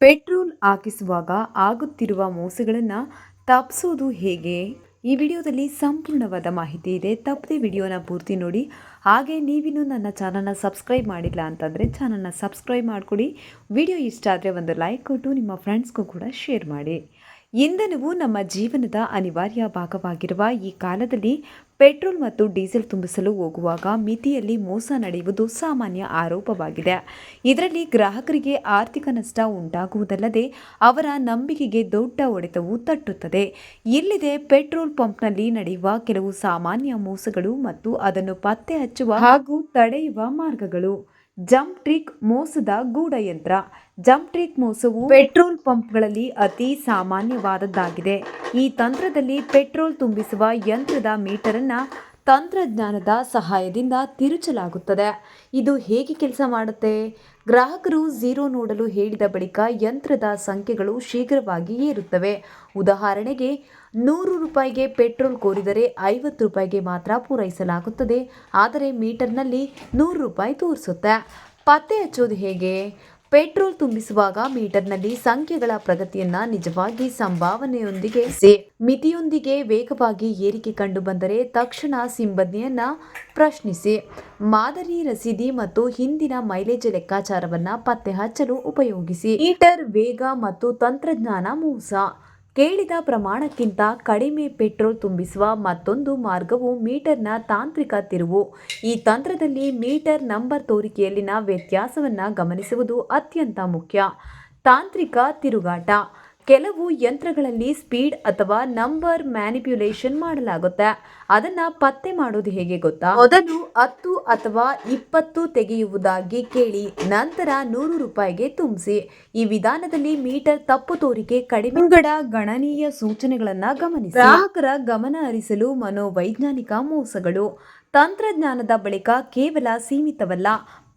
Petrol ಹಾಕಿಸುವಾಗ ಆಗುತ್ತಿರುವ ಮೋಸಗಳನ್ನು ತಪ್ಪಿಸೋದು ಹೇಗೆ? ಈ ವಿಡಿಯೋದಲ್ಲಿ ಸಂಪೂರ್ಣವಾದ ಮಾಹಿತಿ ಇದೆ. ತಪ್ಪದೆ ವಿಡಿಯೋನ ಪೂರ್ತಿ ನೋಡಿ. ಹಾಗೆ ನೀವಿನ್ನೂ ನನ್ನ ಚಾನಲ್ನ ಸಬ್ಸ್ಕ್ರೈಬ್ ಮಾಡಿಲ್ಲ ಅಂತಂದರೆ ಚಾನಲ್ನ ಸಬ್ಸ್ಕ್ರೈಬ್ ಮಾಡಿಕೊಡಿ. ವಿಡಿಯೋ ಇಷ್ಟ ಆದರೆ ಒಂದು ಲೈಕ್ ಕೊಟ್ಟು ನಿಮ್ಮ ಫ್ರೆಂಡ್ಸ್ಗೂ ಕೂಡ ಶೇರ್ ಮಾಡಿ. ಇಂಧನವು ನಮ್ಮ ಜೀವನದ ಅನಿವಾರ್ಯ ಭಾಗವಾಗಿರುವ ಈ ಕಾಲದಲ್ಲಿ ಪೆಟ್ರೋಲ್ ಮತ್ತು ಡೀಸೆಲ್ ತುಂಬಿಸಲು ಹೋಗುವಾಗ ಮಿತಿಯಲ್ಲಿ ಮೋಸ ನಡೆಯುವುದು ಸಾಮಾನ್ಯ ಆರೋಪವಾಗಿದೆ. ಇದರಲ್ಲಿ ಗ್ರಾಹಕರಿಗೆ ಆರ್ಥಿಕ ನಷ್ಟ ಉಂಟಾಗುವುದಲ್ಲದೆ ಅವರ ನಂಬಿಕೆಗೆ ದೊಡ್ಡ ಹೊಡೆತವು ತಟ್ಟುತ್ತದೆ. ಇಲ್ಲಿದೆ ಪೆಟ್ರೋಲ್ ಪಂಪ್ನಲ್ಲಿ ನಡೆಯುವ ಕೆಲವು ಸಾಮಾನ್ಯ ಮೋಸಗಳು ಮತ್ತು ಅದನ್ನು ಪತ್ತೆ ಹಚ್ಚುವ ಹಾಗೂ ತಡೆಯುವ ಮಾರ್ಗಗಳು. ಜಂಪ್ ಟ್ರಿಕ್ ಮೋಸದ ಗೂಢಯಂತ್ರ. ಜಂಪ್ ಟ್ರಿಕ್ ಮೋಸವು ಪೆಟ್ರೋಲ್ ಪಂಪ್ಗಳಲ್ಲಿ ಅತಿ ಸಾಮಾನ್ಯವಾದದ್ದಾಗಿದೆ. ಈ ತಂತ್ರದಲ್ಲಿ ಪೆಟ್ರೋಲ್ ತುಂಬಿಸುವ ಯಂತ್ರದ ಮೀಟರನ್ನು ತಂತ್ರಜ್ಞಾನದ ಸಹಾಯದಿಂದ ತಿರುಚಲಾಗುತ್ತದೆ. ಇದು ಹೇಗೆ ಕೆಲಸ ಮಾಡುತ್ತೆ? ಗ್ರಾಹಕರು ಝೀರೋ ನೋಡಲು ಹೇಳಿದ ಬಳಿಕ ಯಂತ್ರದ ಸಂಖ್ಯೆಗಳು ಶೀಘ್ರವಾಗಿ ಏರುತ್ತವೆ. ಉದಾಹರಣೆಗೆ, ನೂರು ರೂಪಾಯಿಗೆ ಪೆಟ್ರೋಲ್ ಕೋರಿದರೆ ಐವತ್ತು ರೂಪಾಯಿಗೆ ಮಾತ್ರ ಪೂರೈಸಲಾಗುತ್ತದೆ. ಆದರೆ ಮೀಟರ್ನಲ್ಲಿ ನೂರು ರೂಪಾಯಿ ತೋರಿಸುತ್ತೆ. ಪತ್ತೆ ಹಚ್ಚೋದು ಹೇಗೆ? ಪೆಟ್ರೋಲ್ ತುಂಬಿಸುವಾಗ ಮೀಟರ್ನಲ್ಲಿ ಸಂಖ್ಯೆಗಳ ಪ್ರಗತಿಯನ್ನ ನಿಜವಾಗಿ ಸಂಭಾವನೆಯೊಂದಿಗೆ ಮಿತಿಯೊಂದಿಗೆ ವೇಗವಾಗಿ ಏರಿಕೆ ಕಂಡು ಬಂದರೆ ತಕ್ಷಣ ಸಿಬ್ಬಂದಿಯನ್ನ ಪ್ರಶ್ನಿಸಿ. ಮಾದರಿ ರಸೀದಿ ಮತ್ತು ಹಿಂದಿನ ಮೈಲೇಜ್ ಲೆಕ್ಕಾಚಾರವನ್ನ ಪತ್ತೆ ಹಚ್ಚಲು ಉಪಯೋಗಿಸಿ. ಮೀಟರ್ ವೇಗ ಮತ್ತು ತಂತ್ರಜ್ಞಾನ ಮೋಸ. ಕೇಳಿದ ಪ್ರಮಾಣಕ್ಕಿಂತ ಕಡಿಮೆ ಪೆಟ್ರೋಲ್ ತುಂಬಿಸುವ ಮತ್ತೊಂದು ಮಾರ್ಗವು ಮೀಟರ್ನ ತಾಂತ್ರಿಕ ತಿರುವು. ಈ ತಂತ್ರದಲ್ಲಿ ಮೀಟರ್ ನಂಬರ್ ತೋರಿಕೆಯಲ್ಲಿನ ವ್ಯತ್ಯಾಸವನ್ನು ಗಮನಿಸುವುದು ಅತ್ಯಂತ ಮುಖ್ಯ. ತಾಂತ್ರಿಕ ತಿರುಗಾಟ. ಕೆಲವು ಯಂತ್ರಗಳಲ್ಲಿ ಸ್ಪೀಡ್ ಅಥವಾ ನಂಬರ್ ಮ್ಯಾನಿಪ್ಯುಲೇಷನ್ ಮಾಡಲಾಗುತ್ತೆ. ಅದನ್ನ ಪತ್ತೆ ಮಾಡೋದು ಹೇಗೆ ಗೊತ್ತಾ? ಮೊದಲು ಹತ್ತು ಅಥವಾ ಇಪ್ಪತ್ತು ತೆಗೆಯುವುದಾಗಿ ಕೇಳಿ ನಂತರ ನೂರು ರೂಪಾಯಿಗೆ ತುಂಬಿಸಿ. ಈ ವಿಧಾನದಲ್ಲಿ ಮೀಟರ್ ತಪ್ಪು ತೋರಿಕೆ ಕಡಿಮೆ. ಮುಂಗಡ ಗಣನೀಯ ಸೂಚನೆಗಳನ್ನ ಗಮನಿಸಿ. ಗ್ರಾಹಕರ ಗಮನ ಹರಿಸಲು ಮನೋವೈಜ್ಞಾನಿಕ ಮೋಸಗಳು. ತಂತ್ರಜ್ಞಾನದ ಬಳಿಕ ಕೇವಲ ಸೀಮಿತವಲ್ಲ,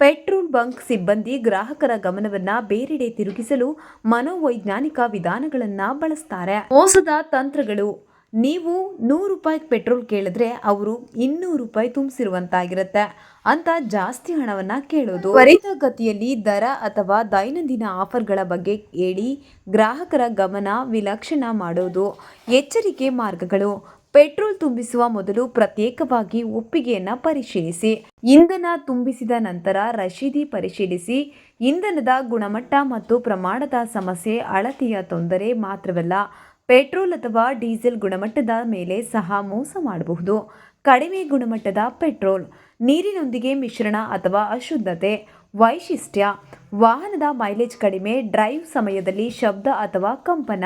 ಪೆಟ್ರೋಲ್ ಬಂಕ್ ಸಿಬ್ಬಂದಿ ಗ್ರಾಹಕರ ಗಮನವನ್ನು ಬೇರೆಡೆ ತಿರುಗಿಸಲು ಮನೋವೈಜ್ಞಾನಿಕ ವಿಧಾನಗಳನ್ನು ಬಳಸ್ತಾರೆ. ಮೋಸದ ತಂತ್ರಗಳು, ನೀವು ನೂರು ರೂಪಾಯಿ ಪೆಟ್ರೋಲ್ ಕೇಳಿದ್ರೆ ಅವರು ಇನ್ನೂರು ರೂಪಾಯಿ ತುಂಬಿಸಿರುವಂತಾಗಿರುತ್ತೆ ಅಂತ ಜಾಸ್ತಿ ಹಣವನ್ನ ಕೇಳೋದು. ತ್ವರಿತಗತಿಯಲ್ಲಿ ದರ ಅಥವಾ ದೈನಂದಿನ ಆಫರ್ಗಳ ಬಗ್ಗೆ ಹೇಳಿ ಗ್ರಾಹಕರ ಗಮನ ವಿಲಕ್ಷಣ ಮಾಡೋದು. ಎಚ್ಚರಿಕೆ ಮಾರ್ಗಗಳು ಪೆಟ್ರೋಲ್ ತುಂಬಿಸುವ ಮೊದಲು ಪ್ರತ್ಯೇಕವಾಗಿ ಒಪ್ಪಿಗೆಯನ್ನು ಪರಿಶೀಲಿಸಿ. ಇಂಧನ ತುಂಬಿಸಿದ ನಂತರ ರಶೀದಿ ಪರಿಶೀಲಿಸಿ. ಇಂಧನದ ಗುಣಮಟ್ಟ ಮತ್ತು ಪ್ರಮಾಣದ ಸಮಸ್ಯೆ, ಅಳತೆಯ ತೊಂದರೆ ಮಾತ್ರವಲ್ಲ, ಪೆಟ್ರೋಲ್ ಅಥವಾ ಡೀಸೆಲ್ ಗುಣಮಟ್ಟದ ಮೇಲೆ ಸಹ ಮೋಸ ಮಾಡಬಹುದು. ಕಡಿಮೆ ಗುಣಮಟ್ಟದ ಪೆಟ್ರೋಲ್, ನೀರಿನೊಂದಿಗೆ ಮಿಶ್ರಣ ಅಥವಾ ಅಶುದ್ಧತೆ, ವೈಶಿಷ್ಟ್ಯ, ವಾಹನದ ಮೈಲೇಜ್ ಕಡಿಮೆ, ಡ್ರೈವ್ ಸಮಯದಲ್ಲಿ ಶಬ್ದ ಅಥವಾ ಕಂಪನ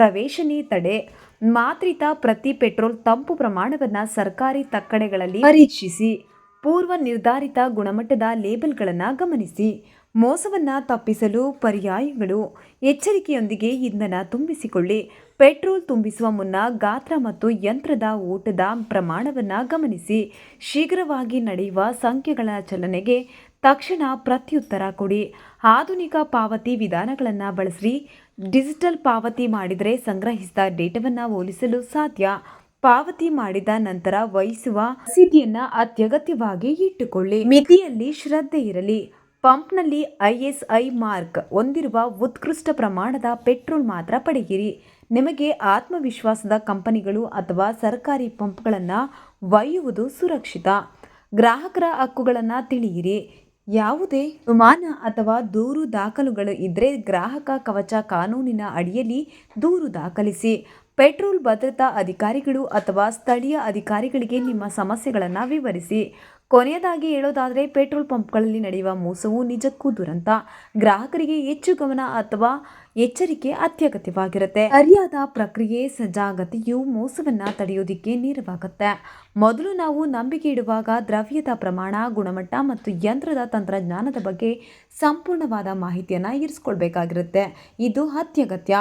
ಪ್ರವೇಶನಿ ತಡೆ. ಮಾತ್ರಿತ ಪ್ರತಿ ಪೆಟ್ರೋಲ್ ತಂಪು ಪ್ರಮಾಣವನ್ನು ಸರ್ಕಾರಿ ತಕ್ಕಡೆಗಳಲ್ಲಿ ಪರೀಕ್ಷಿಸಿ, ಪೂರ್ವ ನಿರ್ಧಾರಿತ ಗುಣಮಟ್ಟದ ಲೇಬಲ್ಗಳನ್ನು ಗಮನಿಸಿ, ಮೋಸವನ್ನು ತಪ್ಪಿಸಲು ಪರ್ಯಾಯಗಳು ಎಚ್ಚರಿಕೆಯೊಂದಿಗೆ ಇಂಧನ ತುಂಬಿಸಿಕೊಳ್ಳಿ, ಪೆಟ್ರೋಲ್ ತುಂಬಿಸುವ ಮುನ್ನ ಗಾತ್ರ ಮತ್ತು ಯಂತ್ರದ ಓಟದ ಪ್ರಮಾಣವನ್ನು ಗಮನಿಸಿ, ಶೀಘ್ರವಾಗಿ ನಡೆಯುವ ಸಂಖ್ಯೆಗಳ ಚಲನೆಗೆ ತಕ್ಷಣ ಪ್ರತ್ಯುತ್ತರ ಕೊಡಿ. ಆಧುನಿಕ ಪಾವತಿ ವಿಧಾನಗಳನ್ನು ಬಳಸಿ ಡಿಜಿಟಲ್ ಪಾವತಿ ಮಾಡಿದರೆ ಸಂಗ್ರಹಿಸಿದ ಡೇಟಾವನ್ನು ಹೋಲಿಸಲು ಸಾಧ್ಯ. ಪಾವತಿ ಮಾಡಿದ ನಂತರ ವಹಿಸುವ ರಸೀದಿಯನ್ನ ಅತ್ಯಗತ್ಯವಾಗಿ ಇಟ್ಟುಕೊಳ್ಳಿ. ಮಿತಿಯಲ್ಲಿ ಶ್ರದ್ಧೆ ಇರಲಿ. ಪಂಪ್ನಲ್ಲಿ ಐಎಸ್ಐ ಮಾರ್ಕ್ ಹೊಂದಿರುವ ಉತ್ಕೃಷ್ಟ ಪ್ರಮಾಣದ ಪೆಟ್ರೋಲ್ ಮಾತ್ರ ಪಡೆಯಿರಿ. ನಿಮಗೆ ಆತ್ಮವಿಶ್ವಾಸದ ಕಂಪನಿಗಳು ಅಥವಾ ಸರ್ಕಾರಿ ಪಂಪ್ಗಳನ್ನು ಒಯ್ಯುವುದು ಸುರಕ್ಷಿತ. ಗ್ರಾಹಕರ ಹಕ್ಕುಗಳನ್ನು ತಿಳಿಯಿರಿ. ಯಾವುದೇ ಅನುಮಾನ ಅಥವಾ ದೂರು ದಾಖಲುಗಳು ಇದ್ದರೆ ಗ್ರಾಹಕ ಕವಚ ಕಾನೂನಿನ ಅಡಿಯಲ್ಲಿ ದೂರು ದಾಖಲಿಸಿ. ಪೆಟ್ರೋಲ್ ಭದ್ರತಾ ಅಧಿಕಾರಿಗಳು ಅಥವಾ ಸ್ಥಳೀಯ ಅಧಿಕಾರಿಗಳಿಗೆ ನಿಮ್ಮ ಸಮಸ್ಯೆಗಳನ್ನು ವಿವರಿಸಿ. ಕೊನೆಯದಾಗಿ ಹೇಳೋದಾದರೆ, ಪೆಟ್ರೋಲ್ ಪಂಪ್ಗಳಲ್ಲಿ ನಡೆಯುವ ಮೋಸವು ನಿಜಕ್ಕೂ ದುರಂತ. ಗ್ರಾಹಕರಿಗೆ ಹೆಚ್ಚು ಗಮನ ಅಥವಾ ಎಚ್ಚರಿಕೆ ಅತ್ಯಗತ್ಯವಾಗಿರುತ್ತೆ. ಸರಿಯಾದ ಪ್ರಕ್ರಿಯೆ, ಸಜಾಗತೆಯು ಮೋಸವನ್ನು ತಡೆಯೋದಿಕ್ಕೆ ನೆರವಾಗುತ್ತೆ. ಮೊದಲು ನಾವು ನಂಬಿಕೆ ಇಡುವಾಗ ದ್ರವ್ಯದ ಪ್ರಮಾಣ, ಗುಣಮಟ್ಟ ಮತ್ತು ಯಂತ್ರದ ತಂತ್ರಜ್ಞಾನದ ಬಗ್ಗೆ ಸಂಪೂರ್ಣವಾದ ಮಾಹಿತಿಯನ್ನು ಇರಿಸ್ಕೊಳ್ಬೇಕಾಗಿರುತ್ತೆ. ಇದು ಅತ್ಯಗತ್ಯ.